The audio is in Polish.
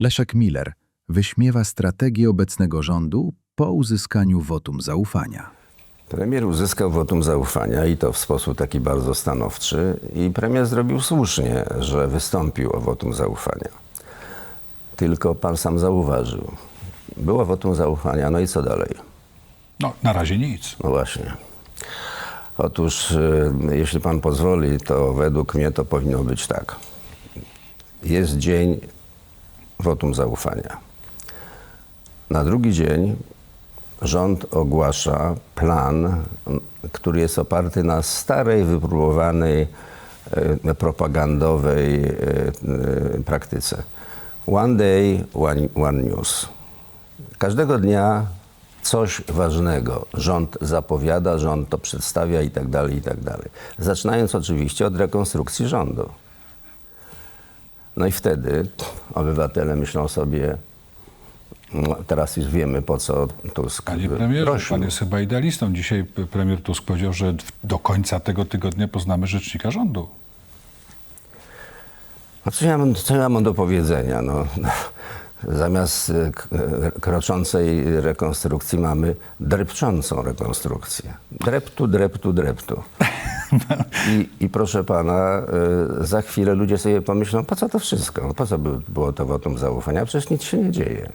Leszek Miller wyśmiewa strategię obecnego rządu po uzyskaniu wotum zaufania. Premier uzyskał wotum zaufania i to w sposób taki bardzo stanowczy i premier zrobił słusznie, że wystąpił o wotum zaufania. Tylko pan sam zauważył. Było wotum zaufania, no i co dalej? No, na razie nic. No właśnie. Otóż, y, jeśli pan pozwoli, to według mnie to powinno być tak. Jest dzień wotum zaufania. Na drugi dzień rząd ogłasza plan, który jest oparty na starej, wypróbowanej e, propagandowej e, e, praktyce. One day, one, one news. Każdego dnia coś ważnego rząd zapowiada, rząd to przedstawia i tak dalej, i tak dalej. Zaczynając oczywiście od rekonstrukcji rządu. No i wtedy obywatele myślą sobie, no, teraz już wiemy po co Tusk Panie premierze, prosił. pan jest chyba idealistą. Dzisiaj premier Tusk powiedział, że do końca tego tygodnia poznamy rzecznika rządu. No co, ja mam, co ja mam do powiedzenia? No, zamiast k- e, kroczącej rekonstrukcji mamy drepczącą rekonstrukcję. Dreptu, dreptu, dreptu. I, I proszę pana, e, za chwilę ludzie sobie pomyślą, po co to wszystko? Po co by było to wotum zaufania? Przecież nic się nie dzieje.